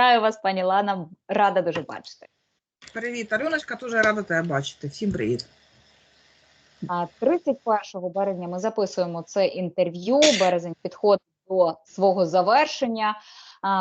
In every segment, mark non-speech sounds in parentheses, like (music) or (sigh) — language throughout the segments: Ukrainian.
Вітаю вас, пані Лана. Рада дуже бачити. Привіт, Альоночка, дуже рада тебе бачити. Всім привіт. А 31 березня ми записуємо це інтерв'ю. Березень підходить до свого завершення.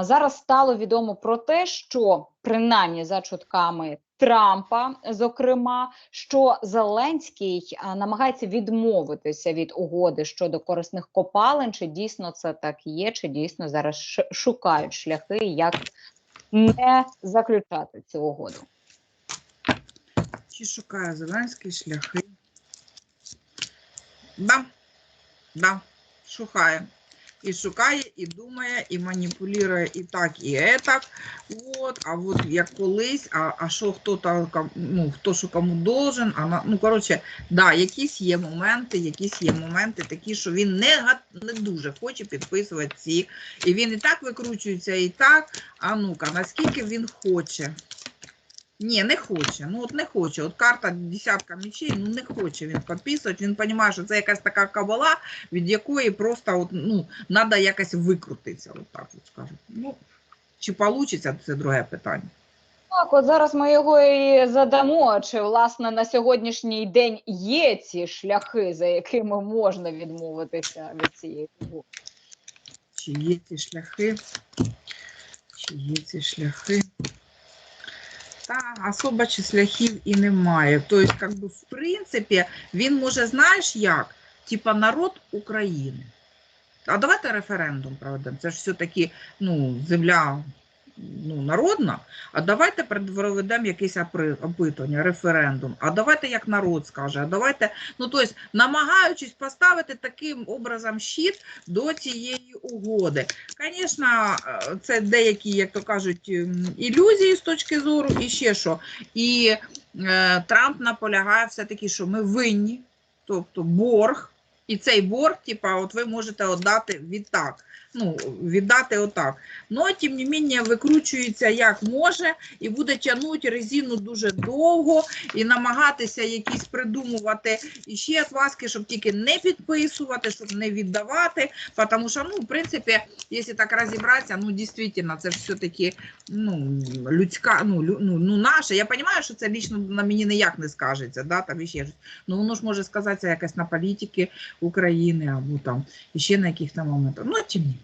Зараз стало відомо про те, що принаймні за чутками Трампа, зокрема, що Зеленський намагається відмовитися від угоди щодо корисних копалин. Чи дійсно це так є, чи дійсно зараз шукають шляхи, як не заключати цю угоду? Чи шукає Зеленський шляхи? Да, да, шукає. І шукає, і думає, і маніпулює і так, і етак. От, а от як колись, а, а що хто там, ну, хто що кому должен, а на, ну, коротше, да, якісь є моменти, якісь є моменти такі, що він не, не дуже хоче підписувати ці. І він і так викручується, і так. А ну-ка, наскільки він хоче? Ні, не хоче. Ну от не хоче. От карта десятка мечей, ну не хоче він підписувати. Він розуміє, що це якась така кабала, від якої просто от, ну, треба якось викрутитися. От так от скажу. Ну, чи вийде, це друге питання. Так, от зараз ми його і задамо. Чи власне на сьогоднішній день є ці шляхи, за якими можна відмовитися від цієї угоди? Чи є ці шляхи? Чи є ці шляхи? Та особо чи шляхів і немає. Тобто, як би, в принципі, він може, знаєш як? Типа народ України. А давайте референдум проведемо. Це ж все-таки ну, земля ну, народна. А давайте проведемо якесь опитування, референдум. А давайте як народ скаже. А давайте, ну тобто, намагаючись поставити таким образом щит до цієї угоди. Звісно, це деякі, як то кажуть, ем, ілюзії з точки зору, і ще що. І е, Трамп наполягає все-таки, що ми винні, тобто борг. І цей борг, типа, от ви можете віддати відтак. Ну, віддати отак. Ну, а тим не менше, викручується як може, і буде тягнути резину дуже довго, і намагатися якісь придумувати і ще отмазки, щоб тільки не підписувати, щоб не віддавати. Тому що, ну, в принципі, якщо так розібратися, ну, дійсно, це все-таки ну, людська, ну, ну, ну, наше. Я розумію, що це лічно на мені ніяк не скажеться, да, там і ще щось. Ну, воно ж може сказатися якось на політики України або там ще на яких там моментах. Ну, тим не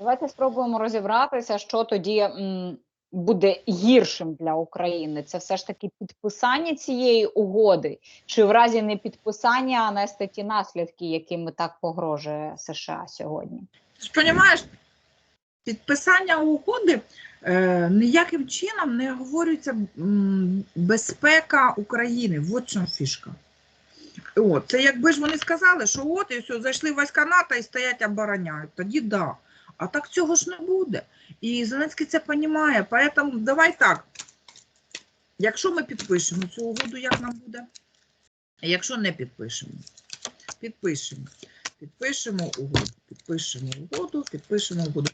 давайте спробуємо розібратися, що тоді буде гіршим для України. Це все ж таки підписання цієї угоди, чи в разі непідписання нести ті наслідки, якими так погрожує США сьогодні? Розумієш, підписання угоди е, ніяким чином не говориться безпека України. Вот чому фішка. От, це якби ж вони сказали, що от і все, зайшли війська НАТО і стоять обороняють. Тоді да. А так цього ж не буде. І Зеленський це розуміє. Поэтому давай так. Якщо ми підпишемо цю угоду, як нам буде? Якщо не підпишемо, підпишемо. Підпишемо угоду, підпишемо угоду, підпишемо угоду.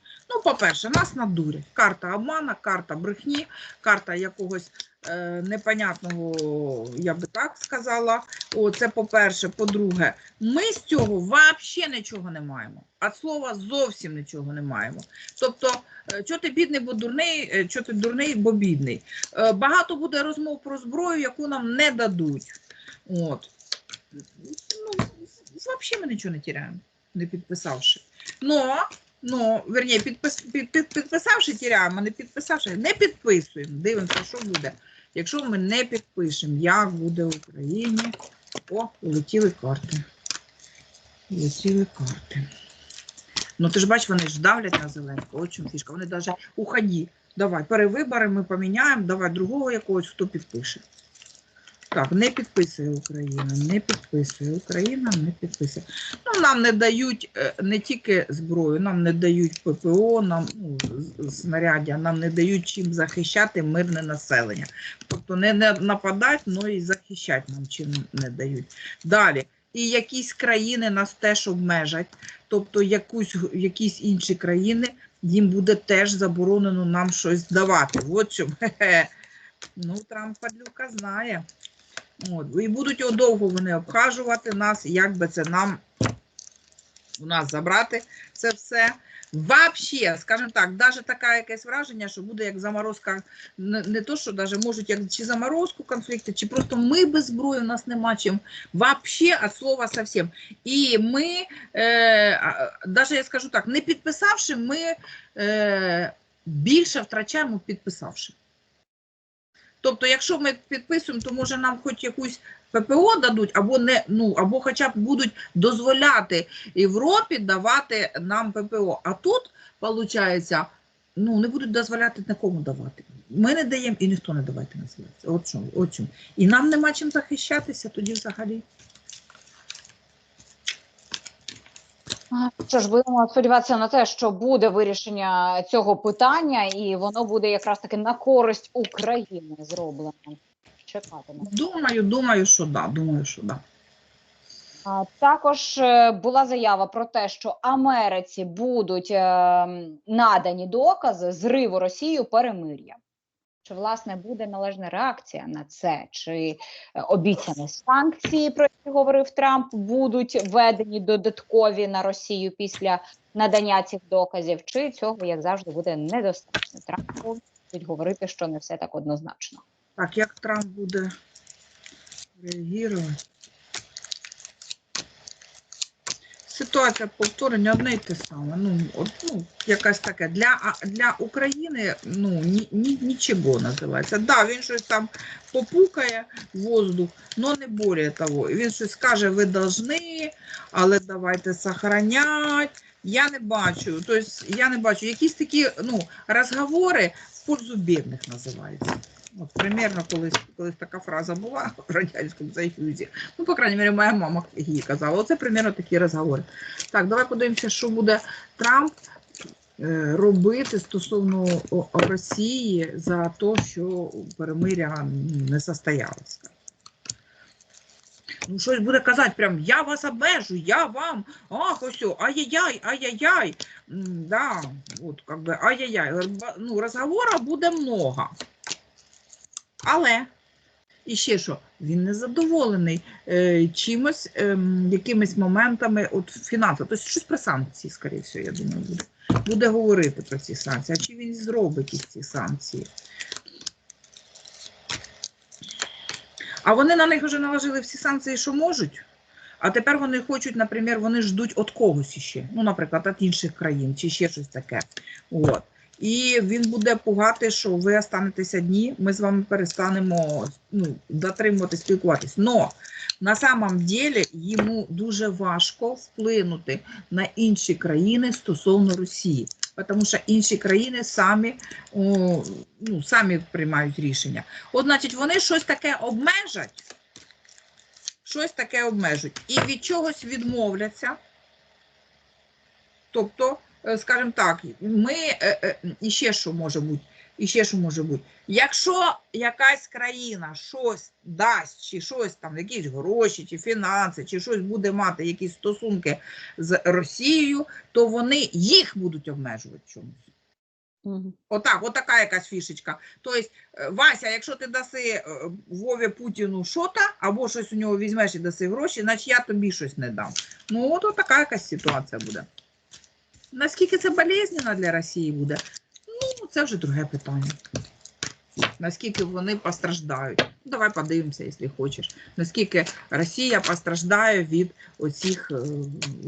По-перше, нас надурять. Карта обмана, карта брехні, карта якогось е, непонятного, я би так сказала. О, це по-перше. По-друге, ми з цього взагалі нічого не маємо. А слова зовсім нічого не маємо. Тобто, е, що ти бідний, бо дурний, е, що ти дурний, бо бідний. Е, багато буде розмов про зброю, яку нам не дадуть. От. Ну, взагалі ми нічого не тіряємо, не підписавши. Но, но, верні, підпис, під, під, підписавши тіряємо, не підписавши, не підписуємо. Дивимося, що буде. Якщо ми не підпишемо, як буде в Україні. О, улетіли карти. Улетіли карти. Ну ти ж бачиш, вони ж давлять на Зеленського. От чому фішка. Вони навіть уході. Давай, перевибори ми поміняємо, давай другого якогось, хто підпише. Так, не підписує Україна, не підписує Україна, не підписує. Ну, нам не дають е, не тільки зброю, нам не дають ППО, нам ну, снаряддя, нам не дають чим захищати мирне населення. Тобто не, не нападати, але і захищати нам чим не дають. Далі. І якісь країни нас теж обмежать, тобто якусь, якісь інші країни їм буде теж заборонено нам щось давати. От чому. (laughs) Ну, Трамп падлюка знає. От. І будуть його довго вони обхажувати нас, як би це нам у нас забрати це все. Вообще, скажімо так, даже таке якесь враження, що буде як заморозка, не, не то, що даже можуть як чи заморозку конфлікту, чи просто ми без зброї, у нас нема чим. Вообще від слова совсем. І ми, е, а, я скажу так, не підписавши, ми е, більше втрачаємо підписавши. Тобто, якщо ми підписуємо, то може нам хоч якусь ППО дадуть, або не, ну, або хоча б будуть дозволяти Європі давати нам ППО. А тут, виходить, ну, не будуть дозволяти нікому давати. Ми не даємо і ніхто не давайте називається. От чому, от чому. І нам нема чим захищатися тоді взагалі. А, Що ж, будемо сподіватися на те, що буде вирішення цього питання, і воно буде якраз таки на користь України зроблено. Чекатиме. Думаю, думаю, що да, думаю, що да. А, Також е, була заява про те, що Америці будуть е, надані докази зриву Росією перемир'я. Чи власне буде належна реакція на це? Чи е, обіцяні санкції, про які говорив Трамп, будуть введені додаткові на Росію після надання цих доказів? Чи цього, як завжди, буде недостатньо? Трамп будуть говорити, що не все так однозначно. Так, як Трамп буде реагувати? Ситуація повторення одне й те саме. Ну, от, ну, якась таке. Для, для України ну, ні, ні, нічого називається. Да, він щось там попукає воздух, але не більше того. Він щось каже, ви должны, але давайте сохранять. Я не бачу. Тобто, я не бачу. Якісь такі ну, розговори в пользу бідних називаються. От, примерно колись, колись така фраза була (laughs) в Радянському Союзі. Ну, по крайній мірі, моя мама її казала. Оце примерно такі розговори. Так, давай подивимося, що буде Трамп е, робити стосовно Росії за те, що перемиря не состоялося. Ну, щось буде казати, прям я вас обмежу, я вам, ах, ось, ай-яй-яй, ай-яй-яй. Да, от, как би, ай-яй-яй. Ну, розговору буде много. Але і ще що, він не задоволений е, чимось, ем, якимись моментами от фінансово. Тобто щось про санкції, скоріше всього, я думаю, буде. Буде говорити про ці санкції. А чи він зробить їх ці санкції? А вони на них вже наложили всі санкції, що можуть. А тепер вони хочуть, наприклад, вони ждуть від когось іще. Ну, наприклад, від інших країн чи ще щось таке. От. І він буде пугати, що ви останетеся дні, ми з вами перестанемо ну, дотримувати, спілкуватись. Но на самом деле йому дуже важко вплинути на інші країни стосовно Росії. Тому що інші країни самі, о, ну, самі приймають рішення. От, значить, вони щось таке обмежать, щось таке обмежуть і від чогось відмовляться. Тобто, скажімо так, ми е, е, і ще що може бути, і ще що може бути. Якщо якась країна щось дасть, чи щось там, якісь гроші, чи фінанси, чи щось буде мати якісь стосунки з Росією, то вони їх будуть обмежувати чомусь. Мгм. Отак, отака якась фішечка. Тобто, е, Вася, якщо ти даси е, Вові Путіну що-то, або щось у нього візьмеш і даси гроші, значить я тобі щось не дам. Ну, от така якась ситуація буде. Наскільки це болезненно для Росії буде? Ну, це вже друге питання. Наскільки вони постраждають. Ну, Давай подивимося, якщо хочеш. Наскільки Росія постраждає від оцих, е,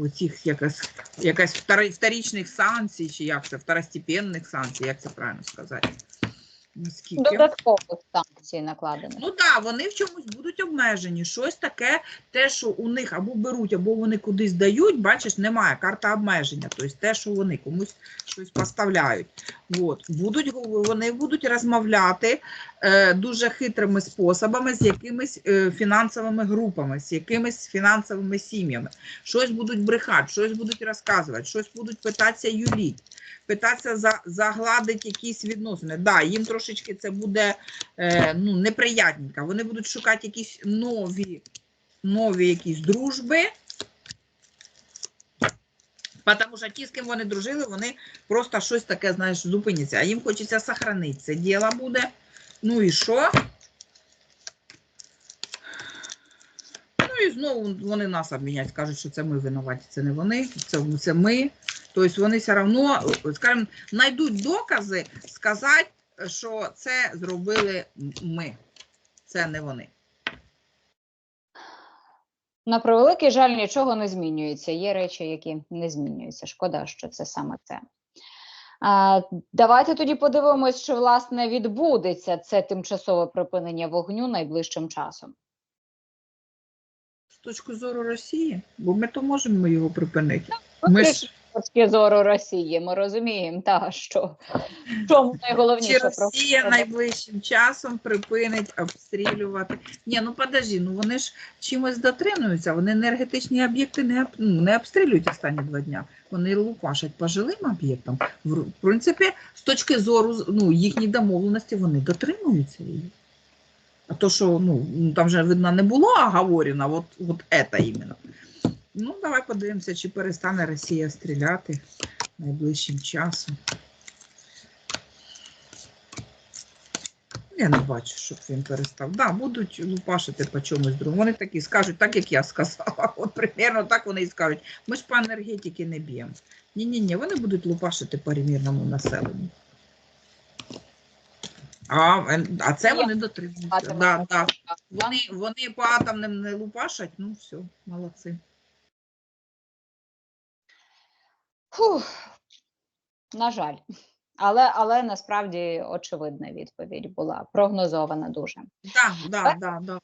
оцих якась, якась вторичних санкцій, чи як це, второстепенних санкцій, як це правильно сказати. Наскільки? Додаткових санкцій накладених. Ну так, вони в чомусь будуть обмежені. Щось таке, те, що у них або беруть, або вони кудись дають, бачиш, немає карта обмеження. Тобто те, що вони комусь щось поставляють. От. Будуть, вони будуть розмовляти е, дуже хитрими способами з якимись е, фінансовими групами, з якимись фінансовими сім'ями. Щось будуть брехати, щось будуть розказувати, щось будуть питатися юліть, питатися за, загладити якісь відносини. Да, їм трошечки це буде е, ну, неприятненько. Вони будуть шукати якісь нові, нові якісь дружби. Тому що ті, з ким вони дружили, вони просто щось таке, знаєш, зупиняться. А їм хочеться сохранити це діло буде. Ну і що? Ну і знову вони нас обмінять, кажуть, що це ми винуваті, це не вони, це, це ми. Тобто вони все одно, скажімо, знайдуть докази сказати, що це зробили ми. Це не вони. На превеликий жаль, нічого не змінюється. Є речі, які не змінюються. Шкода, що це саме це. А, давайте тоді подивимось, що власне відбудеться це тимчасове припинення вогню найближчим часом. З точки зору Росії, бо ми то можемо його припинити. Ну, Ми ж- точки зору Росії, ми розуміємо, та що (laughs) в чому Чи Росія про- найближчим часом припинить обстрілювати? Ні, ну подожди, ну вони ж чимось дотримуються, вони енергетичні об'єкти не, ну, не обстрілюють останні два дня. Вони лупашать по жилим об'єктам. В принципі, з точки зору ну, їхньої домовленості, вони дотримуються її. А то, що ну, ну, там вже, видно, не було оговорено, от, от це іменно. Ну, давай подивимося, чи перестане Росія стріляти найближчим часом. Я не бачу, щоб він перестав. Да, будуть лупашити по чомусь другому. Вони такі скажуть, так як я сказала. (laughs) От примерно так вони і скажуть. Ми ж по енергетики не б'ємо. Ні-ні-ні, вони будуть лупашити по мирному населенню. А, а це вони дотримуються. Да. да? Вони, вони по атомним не лупашать, ну все, молодці. Фух, на жаль. Але, але насправді очевидна відповідь була прогнозована дуже. Да, да, да, да.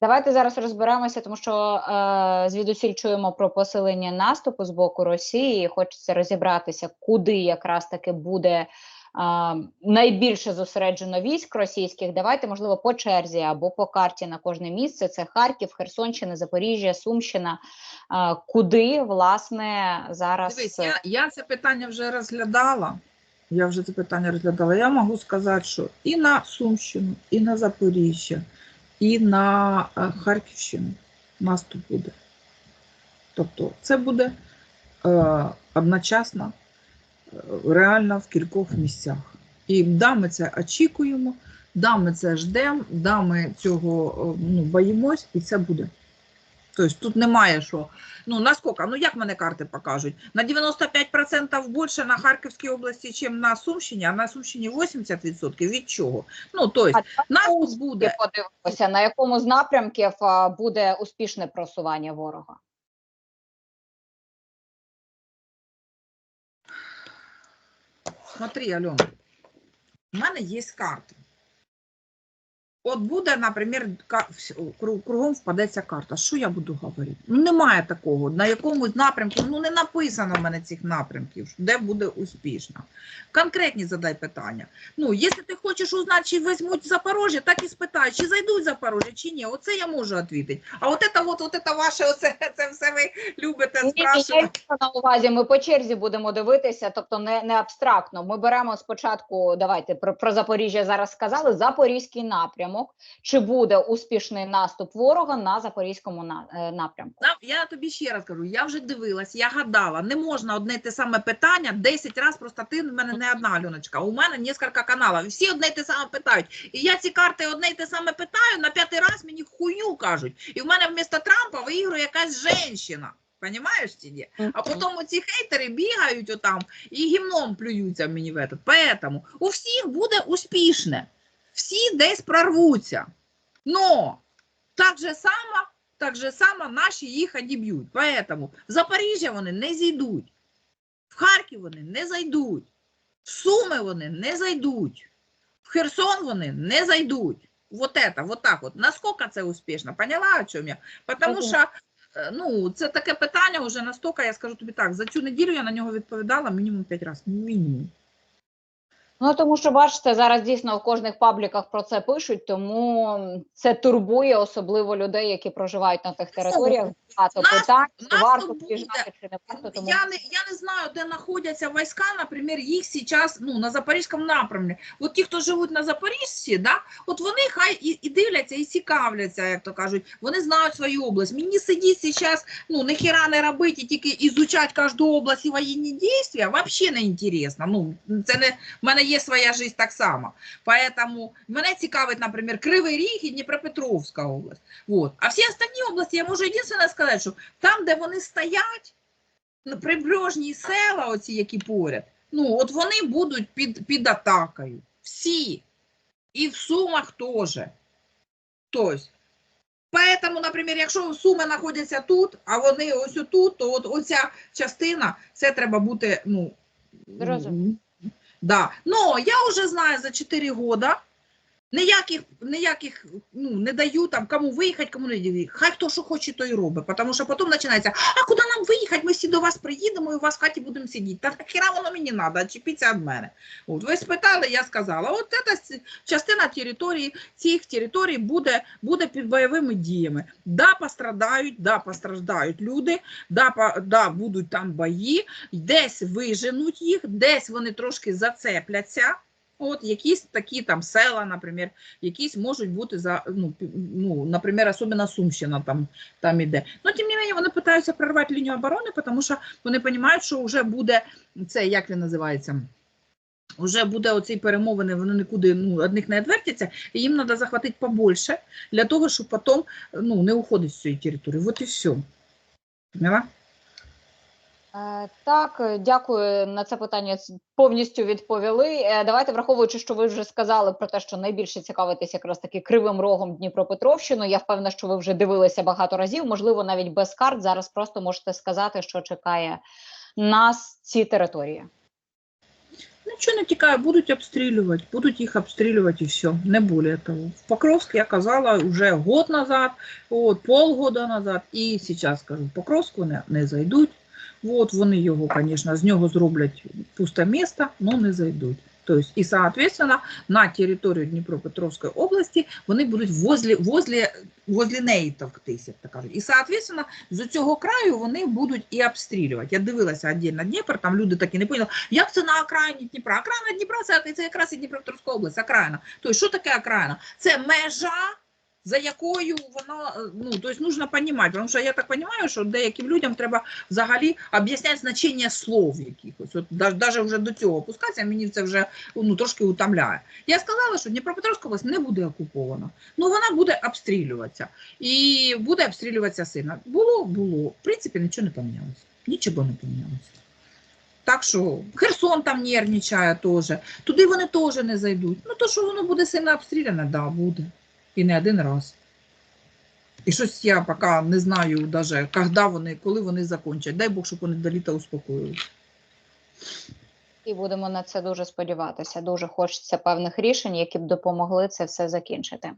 Давайте зараз розберемося, тому що е, звідусіль чуємо про посилення наступу з боку Росії. і Хочеться розібратися, куди якраз таки буде найбільше зосереджено військ російських. Давайте, можливо, по черзі або по карті на кожне місце. Це Харків, Херсонщина, Запоріжжя, Сумщина. Куди власне зараз Дивись, я, я це питання вже розглядала. Я вже це питання розглядала. Я можу сказати, що і на Сумщину, і на Запоріжжя, і на е, Харківщину наступ буде. Тобто це буде е, одночасно, реально в кількох місцях. І да, ми це очікуємо, да, ми це ждемо, да, ми цього е, ну, боїмось, і це буде. Тобто тут немає що. Ну, наскільки? Ну, як мене карти покажуть? На 95% більше на Харківській області, ніж на Сумщині, а на Сумщині 80% від чого? Ну, тобто, наступ буде. подивимося, на якому з напрямків буде успішне просування ворога. Смотри, Альона, у мене є карта. От буде, наприклад, кругом впадеться карта. Що я буду говорити? Ну, немає такого. На якомусь напрямку, ну не написано в мене цих напрямків, де буде успішно. Конкретні задай питання. Ну, якщо ти хочеш узнати, чи візьмуть Запорожжя, так і спитай, чи зайдуть в Запорожжя, чи ні. Оце я можу відповідати. А от це, от, от це ваше, оце, (laughs) це все ви любите Ні, ні, спрашувати. на увазі. Ми по черзі будемо дивитися, тобто не, не абстрактно. Ми беремо спочатку. Давайте про, про Запоріжжя зараз сказали. Запорізький напрямок. Чи буде успішний наступ ворога на запорізькому е, напрямку? Я тобі ще раз кажу, я вже дивилась, я гадала, не можна одне те саме питання 10 разів, просто ти в мене не одна Альоночка, у мене кілька каналів, всі одне й те саме питають. І я ці карти одне й те саме питаю, на п'ятий раз мені хуйню кажуть. І в мене вмісто Трампа виігрує якась жінка. Понимаєш чи ні? А потім оці хейтери бігають отам і гімном плюються мені в этот. Поэтому у всіх буде успішне. Всі десь прорвуться. Но так же само, так же само наші їх одіб'ють. Поэтому в Запоріжжя вони не зійдуть, в Харків вони не зайдуть, в Суми вони не зайдуть, в Херсон вони не зайдуть. Вот это, вот так от. Наскільки це успішно? Поняла, о чому я? Тому Мгм. що е, ну, це таке питання вже настільки, я скажу тобі так, за цю неділю я на нього відповідала мінімум 5 разів. Мінімум. Ну тому що бачите, зараз дійсно в кожних пабліках про це пишуть, тому це турбує особливо людей, які проживають на тих територіях. Багато питань, чи варто приїжджати, чи не варто. Тому Я не, я не знаю, де знаходяться війська, наприклад, їх зараз ну, на Запорізькому напрямі. От ті, хто живуть на Запоріжжі, да, от вони хай і, і дивляться, і цікавляться, як то кажуть, вони знають свою область. Мені сидіти зараз, ну, ніхіра не робити, тільки ізучати кожну область і воєнні дії, взагалі не інтересно. Ну, це не, в мене є своя життя так само. Поэтому мене цікавить, наприклад, Кривий Ріг і Дніпропетровська область. Вот. А всі остальні області я можу єдине сказати, що там, де вони стоять, ну, прибережні села, оці, які поряд, ну, от вони будуть під, під атакою. Всі. І в Сумах теж. Тобто, Поэтому, наприклад, якщо Суми знаходяться тут, а вони ось отут, то от оця частина, це треба бути, ну, Зрозуміло. Да. Но я уже знаю за 4 года, ніяких, ніяких ну, не даю там, кому виїхати, кому не виїхати. Хай хто що хоче, то і робить. Тому що потім починається, а куди нам виїхати? Ми всі до вас приїдемо і у вас в хаті будемо сидіти. Та нахіра воно мені треба, відчепіться від мене. От, ви спитали, я сказала, от ця частина території, цих територій буде, буде під бойовими діями. Да, пострадають, да, постраждають люди, да, по, да, будуть там бої, десь виженуть їх, десь вони трошки зацепляться. От якісь такі там села, наприклад, якісь можуть бути за ну, ну наприклад, особливо Сумщина там, там іде. Ну, тим не менше, вони намагаються прорвати лінію оборони, тому що вони розуміють, що вже буде це, як він називається. Вже буде оці перемовини, вони нікуди ну, одних не відвертяться, і їм треба захватити побольше для того, щоб потім ну, не уходити з цієї території. От і все. Поняла? Е, Так, е, дякую на це питання. Повністю відповіли. Е, Давайте, враховуючи, що ви вже сказали про те, що найбільше цікавитесь якраз таки кривим рогом Дніпропетровщину. Я впевнена, що ви вже дивилися багато разів. Можливо, навіть без карт. Зараз просто можете сказати, що чекає нас ці території. Нічого не тікає, будуть обстрілювати, будуть їх обстрілювати і все, не більше того. В Покровськ я казала вже год назад, от, полгода назад, і зараз кажу, в Покровськ вони не зайдуть. От, вони його, звісно, з нього зроблять пусте місто, але не зайдуть. Тобто, і, соответственно, на територію Дніпропетровської області вони будуть возле, возле, возле неї товктися, так кажуть. І, соответственно, з цього краю вони будуть і обстрілювати. Я дивилася віддільно Дніпр, там люди такі не поняли, як це на окраїні Дніпра? Окраїна Дніпра це, це якраз і Дніпропетровська область, окраїна. Тобто, що таке окраїна? Це межа, за якою воно, е, ну, тобто, нужно розуміти, тому що я так розумію, що деяким людям треба взагалі об'ясняти значення слов якихось. От навіть вже до цього опускатися, мені це вже ну, трошки утомляє. Я сказала, що Дніпропетровська область не буде окупована, ну вона буде обстрілюватися. І буде обстрілюватися сильно. Було, було. В принципі, нічого не помінялося. Нічого не помінялося. Так що Херсон там нервничає теж. Туди вони теж не зайдуть. Ну, то, що воно буде сильно обстріляне, да, буде. І не один раз. І щось я поки не знаю даже, коли вони, коли вони закінчать. Дай Бог, щоб вони до літа успокоїлися. І будемо на це дуже сподіватися. Дуже хочеться певних рішень, які б допомогли це все закінчити.